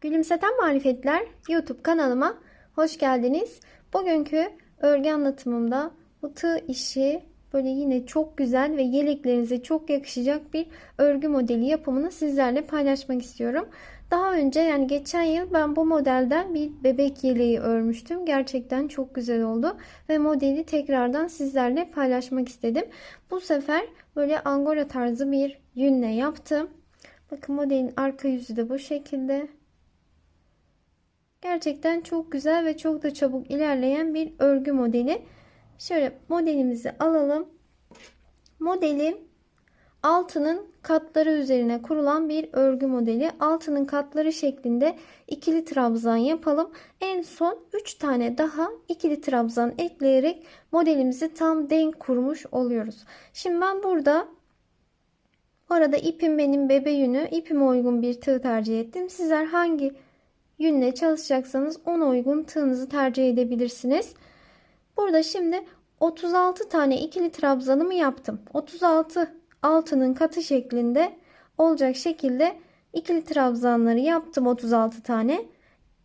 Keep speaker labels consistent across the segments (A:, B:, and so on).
A: Gülümseten Marifetler YouTube kanalıma hoş geldiniz. Bugünkü örgü anlatımımda bu tığ işi böyle yine çok güzel ve yeleklerinize çok yakışacak bir örgü modeli yapımını sizlerle paylaşmak istiyorum. Daha önce yani geçen yıl ben bu modelden bir bebek yeleği örmüştüm. Gerçekten çok güzel oldu ve modeli tekrardan sizlerle paylaşmak istedim. Bu sefer böyle angora tarzı bir yünle yaptım. Bakın modelin arka yüzü de bu şekilde. Gerçekten çok güzel ve çok da çabuk ilerleyen bir örgü modeli. Şöyle modelimizi alalım. Modelim altının katları üzerine kurulan bir örgü modeli. Altının katları şeklinde ikili trabzan yapalım. En son 3 tane daha ikili trabzan ekleyerek modelimizi tam denk kurmuş oluyoruz. Şimdi ben burada bu arada ipim benim bebe yünü. İpime uygun bir tığ tercih ettim. Sizler hangi yünle çalışacaksanız ona uygun tığınızı tercih edebilirsiniz. Burada şimdi 36 tane ikili trabzanımı yaptım. 36 altının katı şeklinde olacak şekilde ikili trabzanları yaptım 36 tane.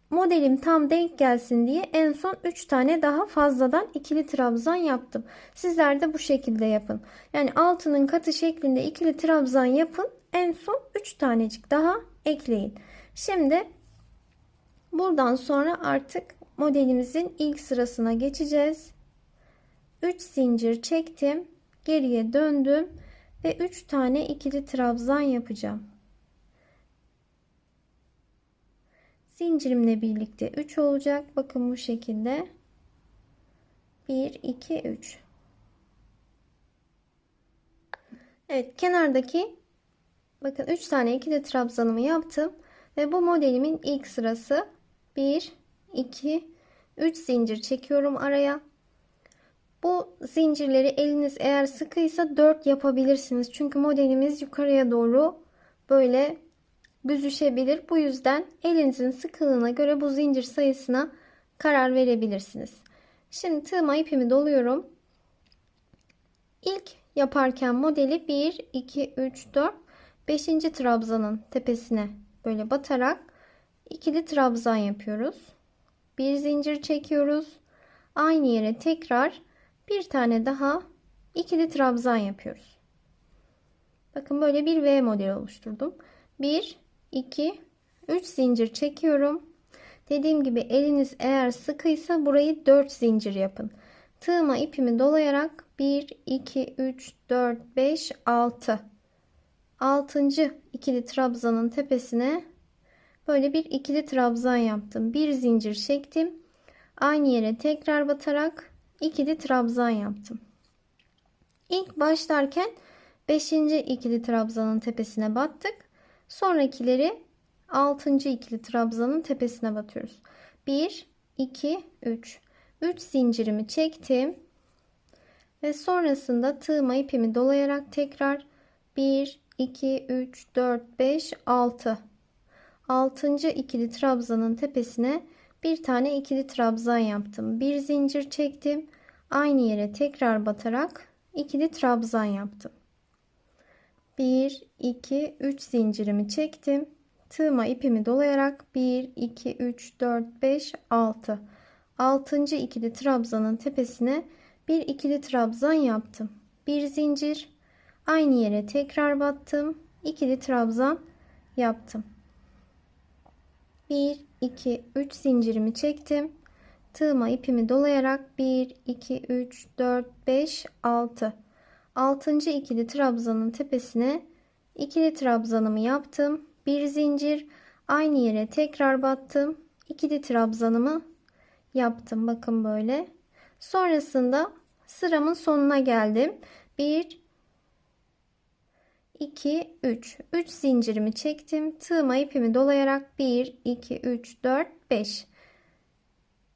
A: Modelim tam denk gelsin diye en son 3 tane daha fazladan ikili trabzan yaptım. Sizler de bu şekilde yapın. Yani altının katı şeklinde ikili trabzan yapın. En son 3 tanecik daha ekleyin. Şimdi Buradan sonra artık modelimizin ilk sırasına geçeceğiz. 3 zincir çektim. Geriye döndüm ve 3 tane ikili trabzan yapacağım. Zincirimle birlikte 3 olacak. Bakın bu şekilde. 1 2 3. Evet, kenardaki bakın 3 tane ikili trabzanımı yaptım ve bu modelimin ilk sırası 1 2 3 zincir çekiyorum araya. Bu zincirleri eliniz eğer sıkıysa 4 yapabilirsiniz. Çünkü modelimiz yukarıya doğru böyle büzüşebilir. Bu yüzden elinizin sıkılığına göre bu zincir sayısına karar verebilirsiniz. Şimdi tığıma ipimi doluyorum. İlk yaparken modeli 1 2 3 4 5. trabzanın tepesine böyle batarak ikili trabzan yapıyoruz. Bir zincir çekiyoruz. Aynı yere tekrar bir tane daha ikili trabzan yapıyoruz. Bakın böyle bir V modeli oluşturdum. 1 2 3 zincir çekiyorum. Dediğim gibi eliniz eğer sıkıysa burayı 4 zincir yapın. Tığıma ipimi dolayarak 1 2 3 4 5 6 6. ikili trabzanın tepesine Böyle bir ikili trabzan yaptım. Bir zincir çektim. Aynı yere tekrar batarak ikili trabzan yaptım. İlk başlarken 5. ikili trabzanın tepesine battık. Sonrakileri 6. ikili trabzanın tepesine batıyoruz. 1 2 3 3 zincirimi çektim. Ve sonrasında tığıma ipimi dolayarak tekrar 1 2 3 4 5 6 6. ikili trabzanın tepesine bir tane ikili trabzan yaptım. Bir zincir çektim. Aynı yere tekrar batarak ikili trabzan yaptım. 1 2 3 zincirimi çektim. Tığıma ipimi dolayarak 1 2 3 4 5 6 6. ikili trabzanın tepesine bir ikili trabzan yaptım. Bir zincir aynı yere tekrar battım. ikili trabzan yaptım. 1 2 3 zincirimi çektim. Tığıma ipimi dolayarak 1 2 3 4 5 6 6. ikili trabzanın tepesine ikili trabzanımı yaptım. Bir zincir aynı yere tekrar battım. İkili trabzanımı yaptım. Bakın böyle. Sonrasında sıramın sonuna geldim. 1 2 3 3 zincirimi çektim tığıma ipimi dolayarak 1 2 3 4 5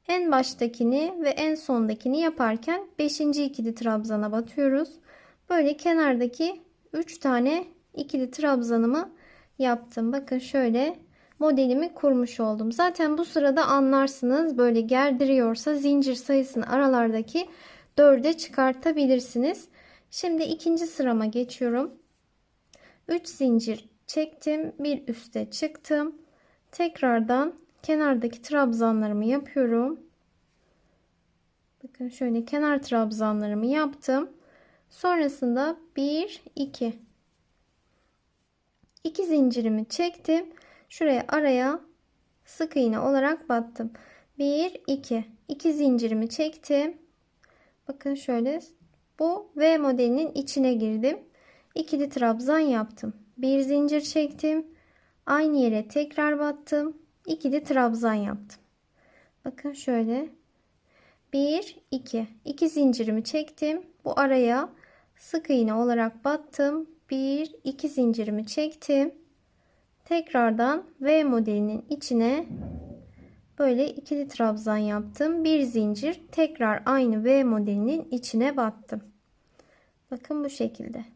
A: en baştakini ve en sondakini yaparken 5. ikili trabzana batıyoruz böyle kenardaki 3 tane ikili trabzanımı yaptım bakın şöyle modelimi kurmuş oldum. Zaten bu sırada anlarsınız böyle gerdiriyorsa zincir sayısını aralardaki 4'e çıkartabilirsiniz. Şimdi ikinci sırama geçiyorum. 3 zincir çektim. Bir üste çıktım. Tekrardan kenardaki trabzanlarımı yapıyorum. Bakın şöyle kenar trabzanlarımı yaptım. Sonrasında 1 2 2 zincirimi çektim. Şuraya araya sık iğne olarak battım. 1 2 2 zincirimi çektim. Bakın şöyle bu V modelinin içine girdim. İkili trabzan yaptım. Bir zincir çektim. Aynı yere tekrar battım. İkili trabzan yaptım. Bakın şöyle 1 2 2 zincirimi çektim. Bu araya sık iğne olarak battım. 1 2 zincirimi çektim. Tekrardan V modelinin içine böyle ikili trabzan yaptım. Bir zincir tekrar aynı V modelinin içine battım. Bakın bu şekilde.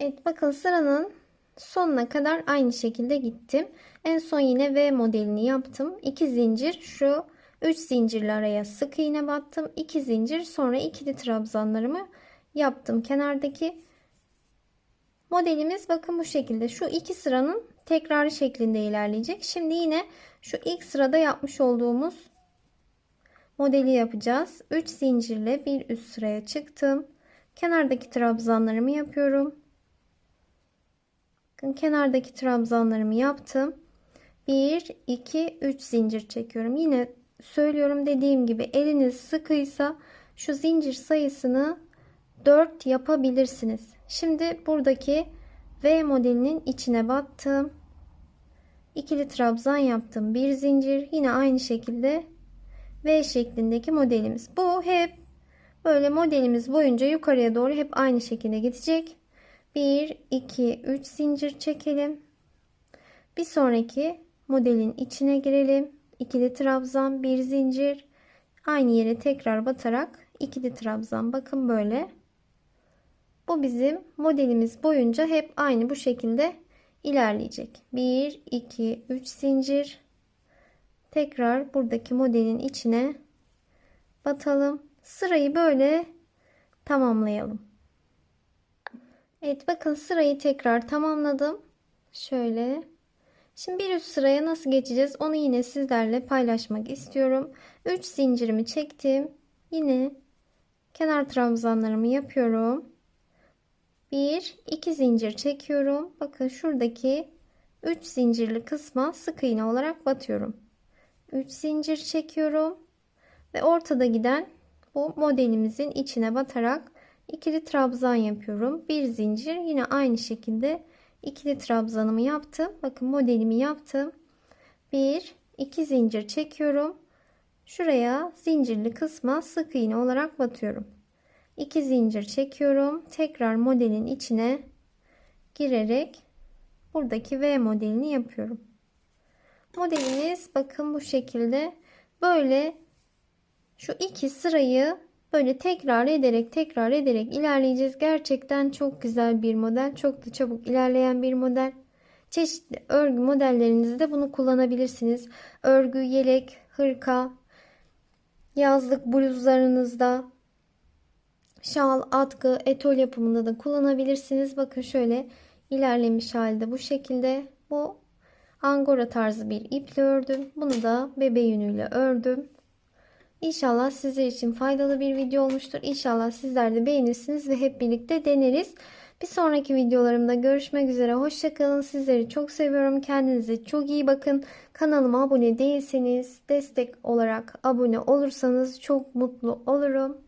A: Evet bakın sıranın sonuna kadar aynı şekilde gittim. En son yine V modelini yaptım. 2 zincir şu 3 zincirli araya sık iğne battım. 2 zincir sonra ikili trabzanlarımı yaptım. Kenardaki modelimiz bakın bu şekilde. Şu iki sıranın tekrarı şeklinde ilerleyecek. Şimdi yine şu ilk sırada yapmış olduğumuz modeli yapacağız. 3 zincirle bir üst sıraya çıktım. Kenardaki trabzanlarımı yapıyorum. Bakın kenardaki trabzanlarımı yaptım. 1 2 3 zincir çekiyorum. Yine söylüyorum dediğim gibi eliniz sıkıysa şu zincir sayısını 4 yapabilirsiniz. Şimdi buradaki V modelinin içine battım. İkili trabzan yaptım. Bir zincir yine aynı şekilde V şeklindeki modelimiz. Bu hep böyle modelimiz boyunca yukarıya doğru hep aynı şekilde gidecek. 1 2 3 zincir çekelim. Bir sonraki modelin içine girelim. İkili trabzan, bir zincir. Aynı yere tekrar batarak ikili trabzan. Bakın böyle. Bu bizim modelimiz boyunca hep aynı bu şekilde ilerleyecek. 1 2 3 zincir. Tekrar buradaki modelin içine batalım. Sırayı böyle tamamlayalım. Evet bakın sırayı tekrar tamamladım. Şöyle. Şimdi bir üst sıraya nasıl geçeceğiz onu yine sizlerle paylaşmak istiyorum. 3 zincirimi çektim. Yine kenar trabzanlarımı yapıyorum. 1 2 zincir çekiyorum. Bakın şuradaki 3 zincirli kısma sık iğne olarak batıyorum. 3 zincir çekiyorum ve ortada giden bu modelimizin içine batarak ikili trabzan yapıyorum. Bir zincir yine aynı şekilde ikili trabzanımı yaptım. Bakın modelimi yaptım. 1 2 zincir çekiyorum. Şuraya zincirli kısma sık iğne olarak batıyorum. 2 zincir çekiyorum. Tekrar modelin içine girerek buradaki V modelini yapıyorum. Modeliniz bakın bu şekilde böyle şu iki sırayı böyle tekrar ederek tekrar ederek ilerleyeceğiz. Gerçekten çok güzel bir model. Çok da çabuk ilerleyen bir model. Çeşitli örgü modellerinizde bunu kullanabilirsiniz. Örgü, yelek, hırka, yazlık bluzlarınızda, şal, atkı, etol yapımında da kullanabilirsiniz. Bakın şöyle ilerlemiş halde bu şekilde. Bu angora tarzı bir iple ördüm. Bunu da bebe yünüyle ördüm. İnşallah sizler için faydalı bir video olmuştur. İnşallah sizler de beğenirsiniz ve hep birlikte deneriz. Bir sonraki videolarımda görüşmek üzere. Hoşçakalın. Sizleri çok seviyorum. Kendinize çok iyi bakın. Kanalıma abone değilseniz destek olarak abone olursanız çok mutlu olurum.